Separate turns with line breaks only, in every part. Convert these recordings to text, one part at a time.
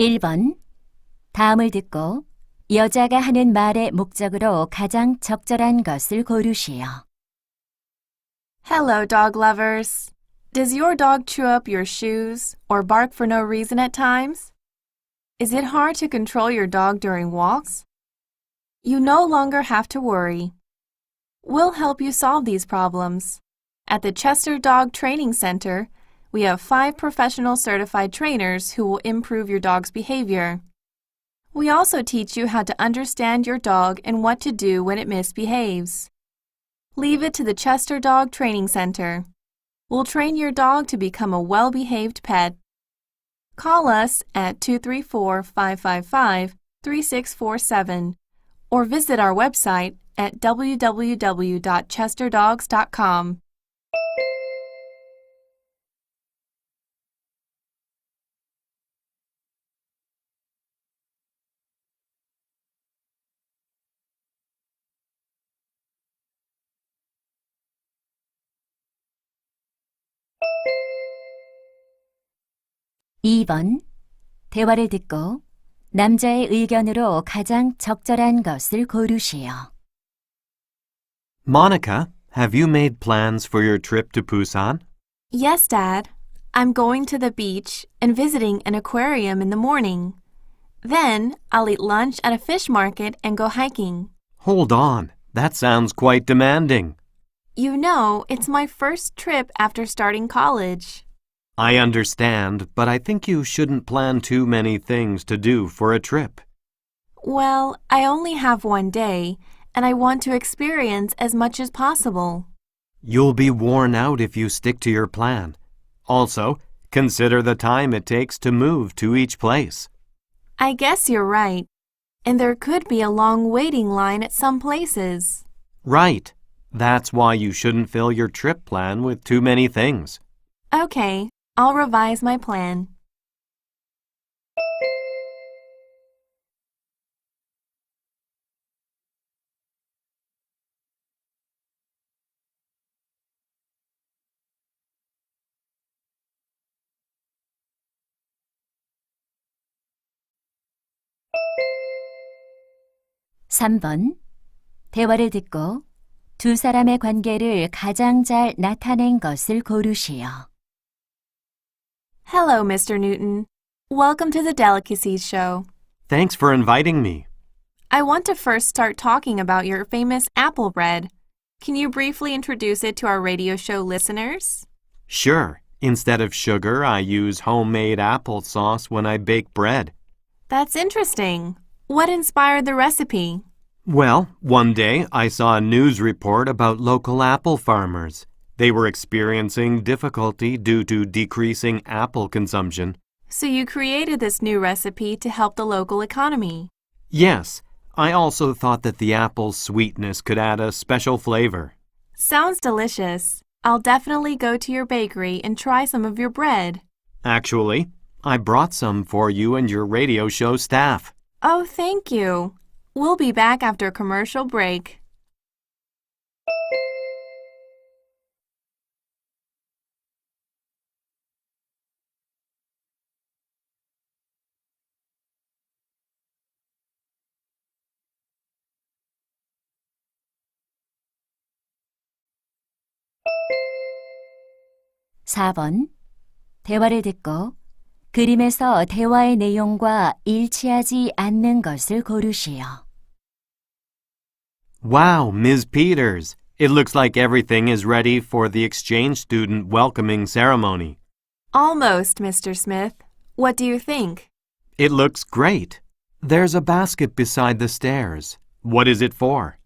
1번. 다음을 듣고 여자가 하는 말의 목적으로 가장 적절한 것을 고르시오.
Hello, dog lovers. Does your dog chew up your shoes or bark for no reason at times? Is it hard to control your dog during walks? You no longer have to worry. We'll help you solve these problems. At the Chester Dog Training Center, we have five professional certified trainers who will improve your dog's behavior. We also teach you how to understand your dog and what to do when it misbehaves. Leave it to the Chester Dog Training Center. We'll train your dog to become a well behaved pet. Call us at 234 555 3647 or visit our website at www.chesterdogs.com.
이 번 대화를 듣고 남자의 의견으로 가장 적절한 것을 고르시오.
Monica, have you made plans for your trip to Busan?
Yes, Dad. I'm going to the beach and visiting an aquarium in the morning. Then I'll eat lunch at a fish market and go hiking.
Hold on, that sounds quite demanding.
You know, it's my first trip after starting college.
I understand, but I think you shouldn't plan too many things to do for a trip.
Well, I only have one day, and I want to experience as much as possible.
You'll be worn out if you stick to your plan. Also, consider the time it takes to move to each place.
I guess you're right. And there could be a long waiting line at some places.
Right. That's why you shouldn't fill your trip plan with too many things.
Okay, I'll revise my plan.
삼번 대화를 듣고 두 사람의 관계를 가장 잘 나타낸 것을 고르시오.
Hello, Mr. Newton. Welcome to the Delicacies Show.
Thanks for inviting me.
I want to first start talking about your famous apple bread. Can you briefly introduce it to our radio show listeners?
Sure, instead of sugar, I use homemade applesauce when I bake bread.
That's interesting. What inspired the recipe?
Well, one day I saw a news report about local apple farmers. They were experiencing difficulty due to decreasing apple consumption.
So you created this new recipe to help the local economy.
Yes, I also thought that the apple's sweetness could add a special flavor.
Sounds delicious. I'll definitely go to your bakery and try some of your bread.
Actually, I brought some for you and your radio show staff.
Oh, thank you. We'll be back after a commercial break.
사 번 대화를 듣고 그림에서 대화의 내용과 일치하지 않는 것을 고르시오.
Wow, Ms. Peters. It looks like everything is ready for the exchange student welcoming ceremony.
Almost, Mr. Smith. What do you think?
It looks great. There's a basket beside the stairs. What is it for?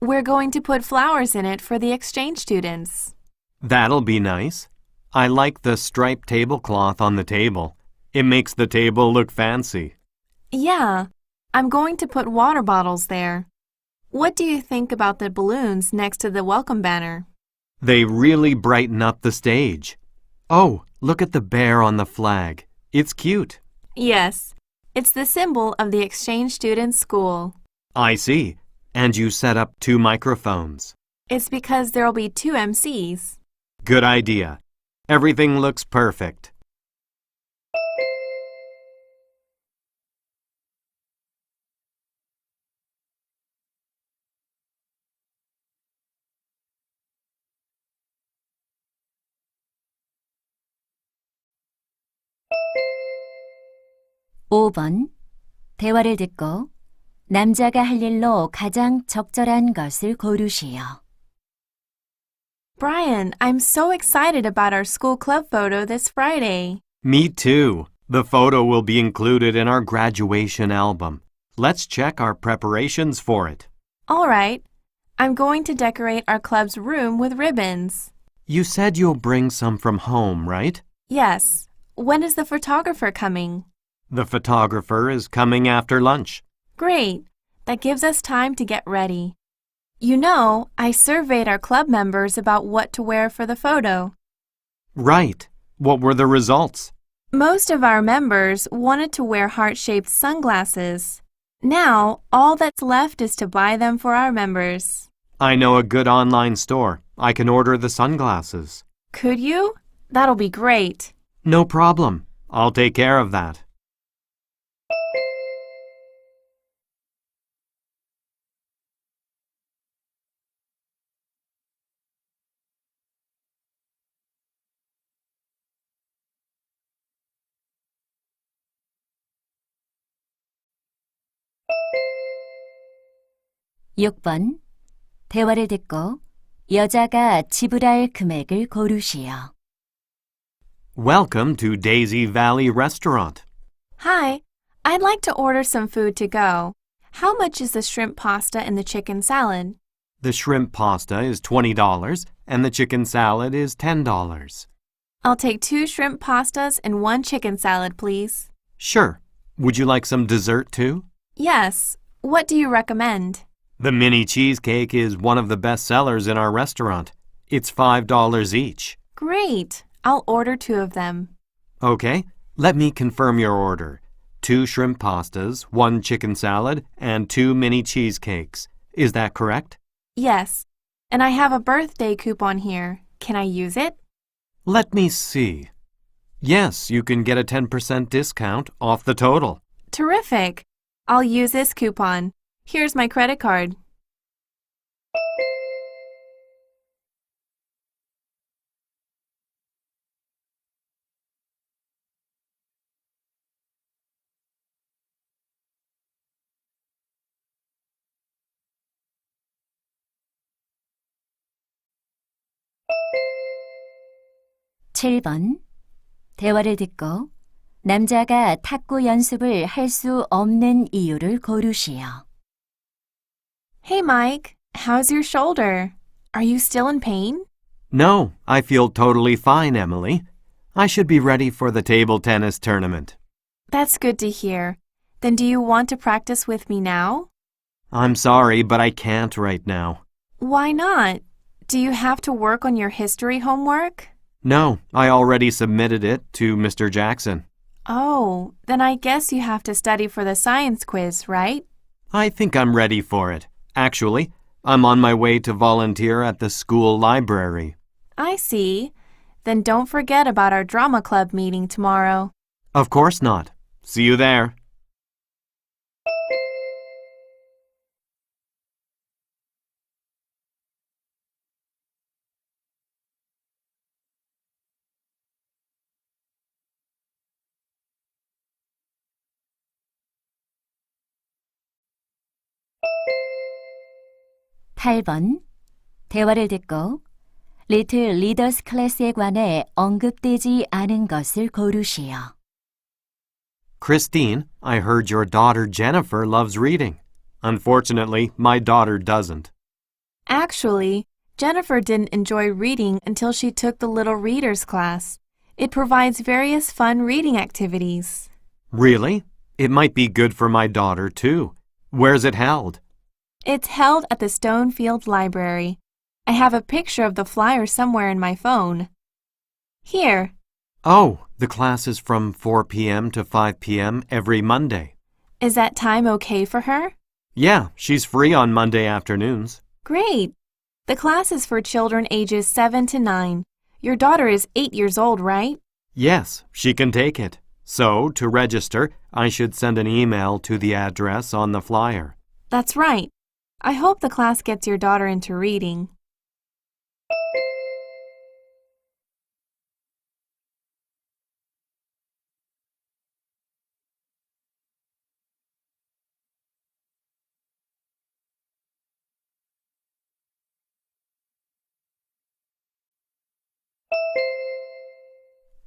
We're going to put flowers in it for the exchange students.
That'll be nice. I like the striped tablecloth on the table. It makes the table look fancy.
Yeah, I'm going to put water bottles there. What do you think about the balloons next to the welcome banner?
They really brighten up the stage. Oh, look at the bear on the flag. It's cute.
Yes, it's the symbol of the exchange student school.
I see. And you set up two microphones.
It's because there'll be two MCs.
Good idea. Everything looks perfect.
(5번) 대화를 듣고 남자가 할 일로 가장 적절한 것을 고르시오.
Brian, I'm so excited about our school club photo this Friday.
Me too. The photo will be included in our graduation album. Let's check our preparations for it.
All right. I'm going to decorate our club's room with ribbons.
You said you'll bring some from home, right?
Yes. When is the photographer coming?
The photographer is coming after lunch.
Great. That gives us time to get ready. You know, I surveyed our club members about what to wear for the photo.
Right. What were the results?
Most of our members wanted to wear heart shaped sunglasses. Now, all that's left is to buy them for our members.
I know a good online store. I can order the sunglasses.
Could you? That'll be great.
No problem. I'll take care of that.
육 번 대화를 듣고 여자가 지불할 금액을 고르시오.
Welcome to Daisy Valley Restaurant.
Hi, I'd like to order some food to go. How much is the shrimp pasta and the chicken salad?
The shrimp pasta is $20 and the chicken salad is $10.
I'll take two shrimp pastas and one chicken salad, please.
Sure. Would you like some dessert too?
Yes. What do you recommend?
The mini cheesecake is one of the best sellers in our restaurant. It's $5 each.
Great. I'll order two of them.
Okay, let me confirm your order. Two shrimp pastas, one chicken salad, and two mini cheesecakes. Is that correct?
Yes. And I have a birthday coupon here. Can I use it?
Let me see. Yes, you can get a 10% discount off the total.
Terrific. I'll use this coupon. Here's my credit card.
칠번 대화를 듣고 남자가 탁구 연습을 할 수 없는 이유를 고르시오.
Hey, Mike. How's your shoulder? Are you still in pain?
No, I feel totally fine, Emily. I should be ready for the table tennis tournament.
That's good to hear. Then do you want to practice with me now?
I'm sorry, but I can't right now.
Why not? Do you have to work on your history homework?
No, I already submitted it to Mr. Jackson.
Oh, then I guess you have to study for the science quiz, right?
I think I'm ready for it. Actually, I'm on my way to volunteer at the school library.
I see. Then don't forget about our drama club meeting tomorrow.
Of course not. See you there.
팔 번 대화를 듣고 리틀 리더스 클래스에 관해 언급되지 않은 것을 고르시오.
Christine, I heard your daughter Jennifer loves reading. Unfortunately, my daughter doesn't.
Actually, Jennifer didn't enjoy reading until she took the Little Readers class. It provides various fun reading activities.
Really? It might be good for my daughter, too. Where's it held?
It's held at the Stonefield Library. I have a picture of the flyer somewhere in my phone. Here,
Oh, the class is from 4 p.m. to 5 p.m. every Monday.
is that time okay for her?
Yeah, she's free on Monday afternoons.
Great! The class is for children ages 7 to 9. Your daughter is 8 years old, right?
Yes, she can take it. So, to register, I should send an email to the address on the flyer.
That's right. I hope the class gets your daughter into reading.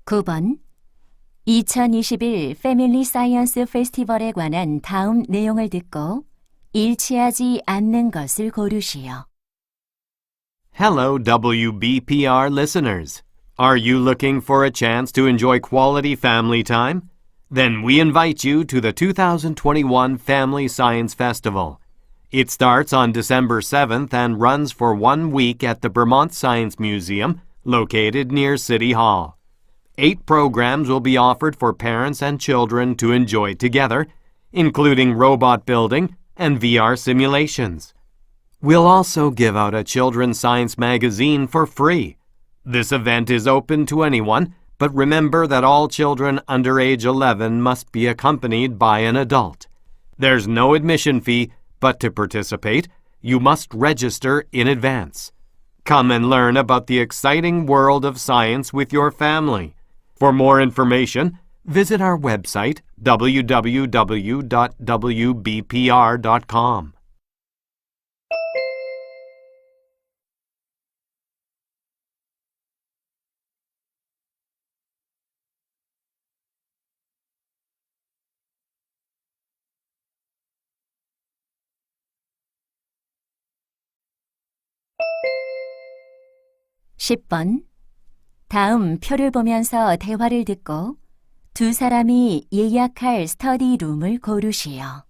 (9번) 2021 패밀리 사이언스 페스티벌에 관한 다음 내용을 듣고 일치하지 않는 것을 고르시오.
Hello, WBPR listeners. Are you looking for a chance to enjoy quality family time? Then we invite you to the 2021 Family Science Festival. It starts on December 7th and runs for one week at the Vermont Science Museum, located near City Hall. Eight programs will be offered for parents and children to enjoy together, including robot building and VR simulations. We'll also give out a children's science magazine for free. This event is open to anyone, but remember that all children under age 11 must be accompanied by an adult. There's no admission fee, but to participate, you must register in advance. Come and learn about the exciting world of science with your family. For more information, visit our website www.wbpr.com.
십번 다음 표를 보면서 대화를 듣고 두 사람이 예약할 스터디 룸을 고르시오.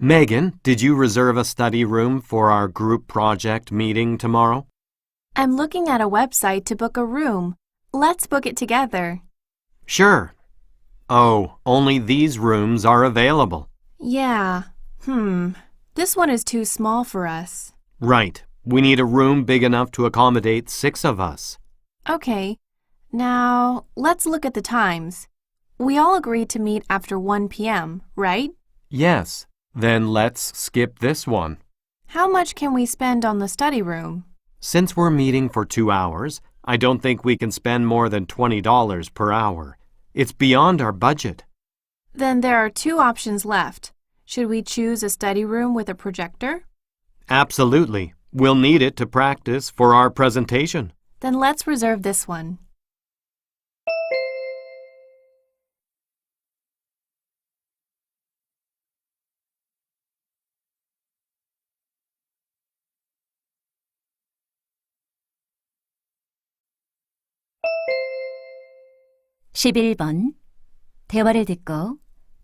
Megan, did you reserve a study room for our group project meeting tomorrow?
I'm looking at a website to book a room. Let's book it together.
Sure. Oh, only these rooms are available.
Yeah. Hmm. This one is too small for us.
Right. We need a room big enough to accommodate six of us.
Okay. Now, let's look at the times. We all agreed to meet after 1 p.m., right?
Yes. Then let's skip this one.
How much can we spend on the study room?
Since we're meeting for two hours, I don't think we can spend more than $20 per hour. It's beyond our budget.
Then there are two options left. Should we choose a study room with a projector?
Absolutely. We'll need it to practice for our presentation.
Then let's reserve this one.
십일 번 대화를 듣고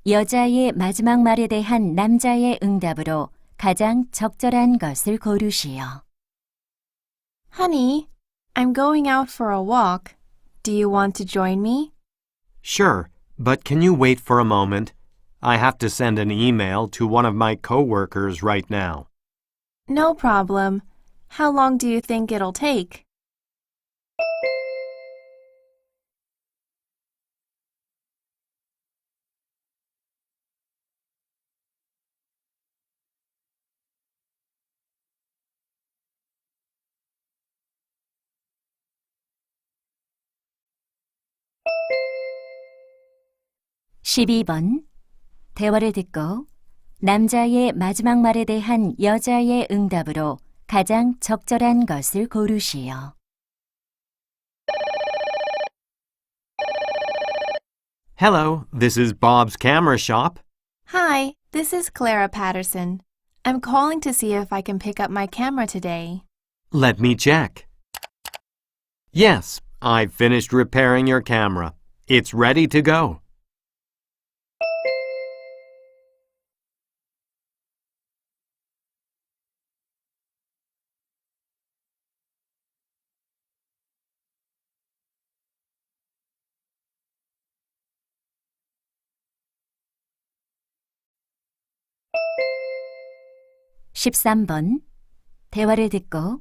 여자의 마지막 말에 대한 남자의 응답으로 가장 적절한 것을 고르시오.
Honey, I'm going out for a walk. Do you want to join me?
Sure, but can you wait for a moment? I have to send an email to one of my coworkers right now.
No problem. How long do you think it'll take?
십이 번 대화를 듣고 남자의 마지막 말에 대한 여자의 응답으로 가장 적절한 것을 고르시오.
Hello, this is Bob's Camera Shop.
Hi, this is Clara Patterson. I'm calling to see if I can pick up my camera today.
Let me check. Yes, I've finished repairing your camera. It's ready to go.
십삼 번 대화를 듣고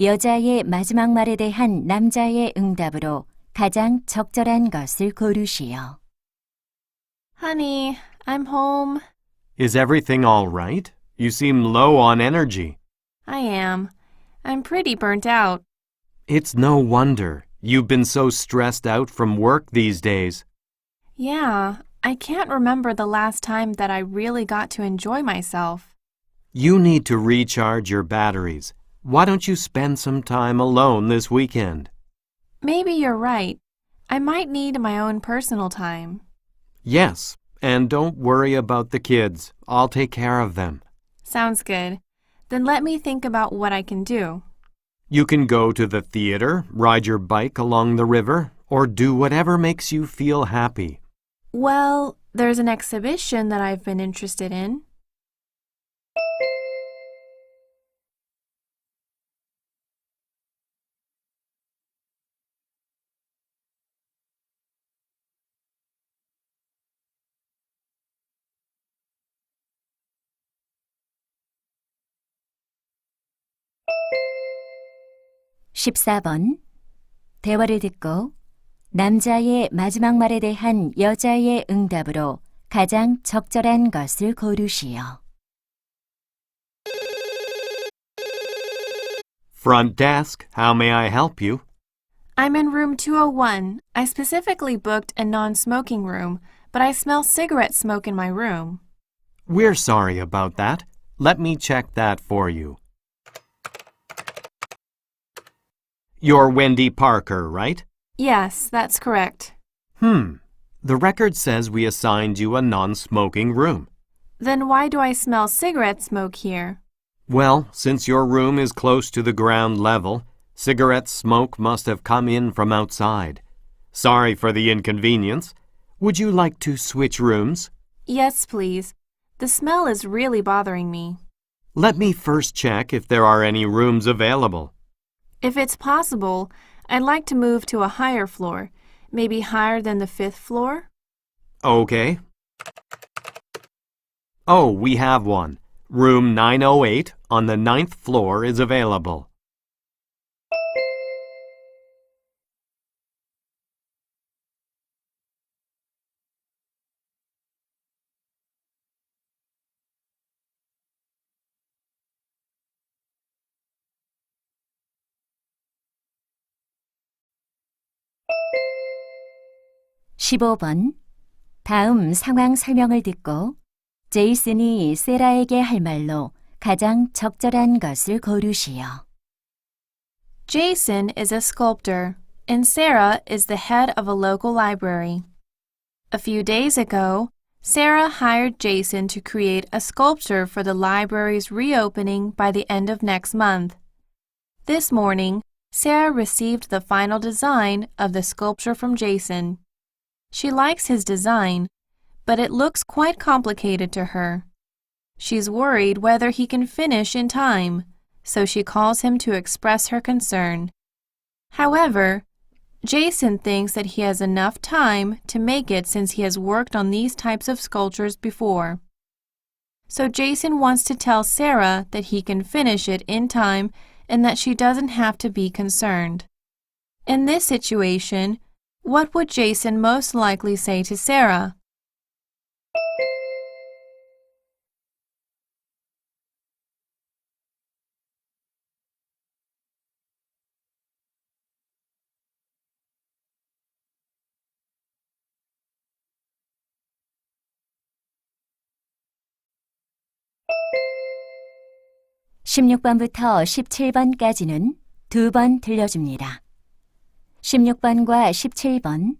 여자의 마지막 말에 대한 남자의 응답으로 가장 적절한 것을 고르시오.
Honey, I'm home.
Is everything all right? You seem low on energy.
I am. I'm pretty burnt out.
It's no wonder. You've been so stressed out from work these days.
Yeah, I can't remember the last time that I really got to enjoy myself.
You need to recharge your batteries. Why don't you spend some time alone this weekend?
Maybe you're right. I might need my own personal time.
Yes, and don't worry about the kids. I'll take care of them.
Sounds good. Then let me think about what I can do.
You can go to the theater, ride your bike along the river, or do whatever makes you feel happy.
Well, there's an exhibition that I've been interested in.
십사 번 대화를 듣고 남자의 마지막 말에 대한 여자의 응답으로 가장 적절한 것을 고르시오.
Front desk, how may I help you?
I'm in room 201. I specifically booked a non smoking room, but I smell cigarette smoke in my room.
We're sorry about that. Let me check that for you. You're Wendy Parker, right?
Yes, that's correct.
Hmm. The record says we assigned you a non smoking room.
Then why do I smell cigarette smoke here?
Well, since your room is close to the ground level, cigarette smoke must have come in from outside. Sorry for the inconvenience. Would you like to switch rooms?
Yes, please. The smell is really bothering me.
Let me first check if there are any rooms available.
If it's possible, I'd like to move to a higher floor, maybe higher than the fifth floor.
Okay. Oh, we have one. Room 908 on the ninth floor is available.
십오 번 다음 상황 설명을 듣고 제이슨이 세라에게 할 말로 가장 적절한 것을 고르시오.
Jason is a sculptor, and Sarah is the head of a local library. A few days ago, Sarah hired Jason to create a sculpture for the library's reopening by the end of next month. This morning, Sarah received the final design of the sculpture from Jason. She likes his design, but it looks quite complicated to her. She's worried whether he can finish in time, so she calls him to express her concern. However, Jason thinks that he has enough time to make it since he has worked on these types of sculptures before. So Jason wants to tell Sarah that he can finish it in time and that she doesn't have to be concerned. In this situation, what would Jason most likely say to Sarah?
십육 번부터 십칠 번까지는 두 번 들려줍니다. 십육 번과 십칠 번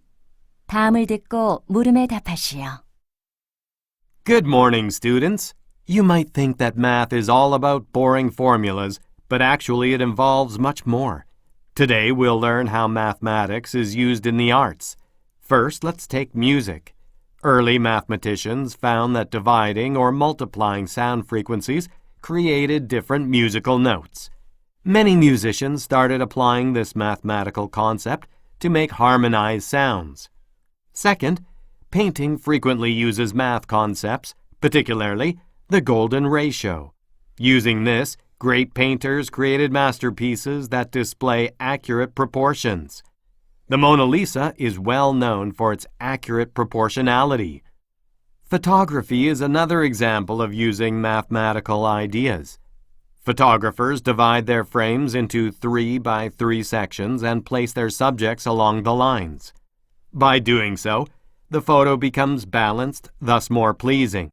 다음을 듣고 물음에 답하시오.
Good morning, students. You might think that math is all about boring formulas, but actually it involves much more. Today we'll learn how mathematics is used in the arts. First, let's take music. Early mathematicians found that dividing or multiplying sound frequencies created different musical notes. Many musicians started applying this mathematical concept to make harmonized sounds. Second, painting frequently uses math concepts, particularly the golden ratio. Using this, great painters created masterpieces that display accurate proportions. The Mona Lisa is well known for its accurate proportionality. Photography is another example of using mathematical ideas. Photographers divide their frames into three by three sections and place their subjects along the lines. By doing so, the photo becomes balanced, thus more pleasing.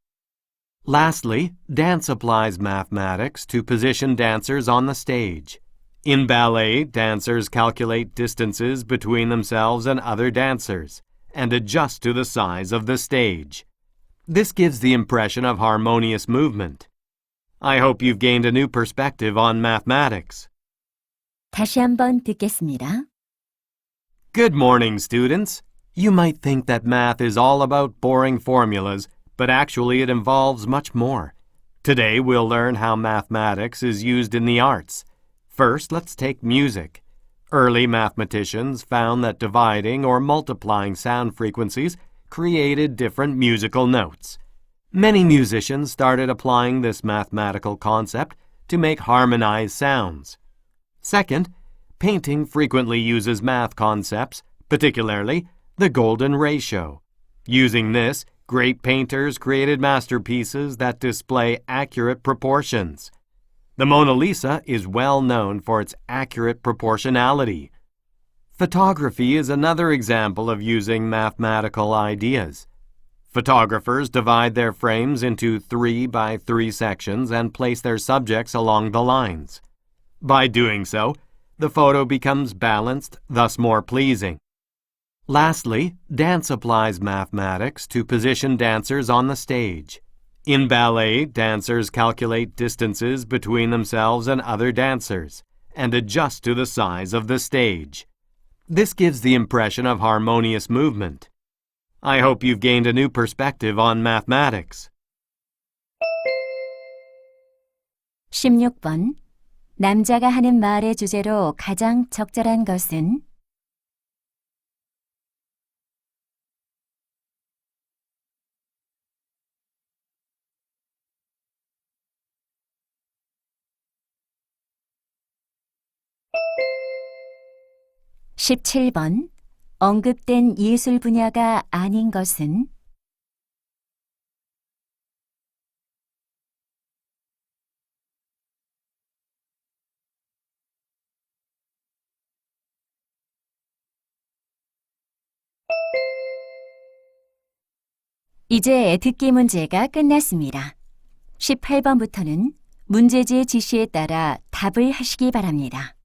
Lastly, dance applies mathematics to position dancers on the stage. In ballet, dancers calculate distances between themselves and other dancers and adjust to the size of the stage. This gives the impression of harmonious movement. I hope you've gained a new perspective on mathematics.
다시 한번 듣겠습니다.
Good morning, students. You might think that math is all about boring formulas, but actually it involves much more. Today we'll learn how mathematics is used in the arts. First, let's take music. Early mathematicians found that dividing or multiplying sound frequencies created different musical notes. Many musicians started applying this mathematical concept to make harmonized sounds. Second, painting frequently uses math concepts, particularly the golden ratio. Using this, great painters created masterpieces that display accurate proportions. The Mona Lisa is well known for its accurate proportionality. Photography is another example of using mathematical ideas. Photographers divide their frames into three by three sections and place their subjects along the lines. By doing so, the photo becomes balanced, thus more pleasing. Lastly, dance applies mathematics to position dancers on the stage. In ballet, dancers calculate distances between themselves and other dancers and adjust to the size of the stage. This gives the impression of harmonious movement. I hope you've gained a new perspective on mathematics.
16번. 남자가 하는 말의 주제로 가장 적절한 것은? (17번) 언급된 예술 분야가 아닌 것은? 이제 듣기 문제가 끝났습니다. 18번부터는 문제지의 지시에 따라 답을 하시기 바랍니다.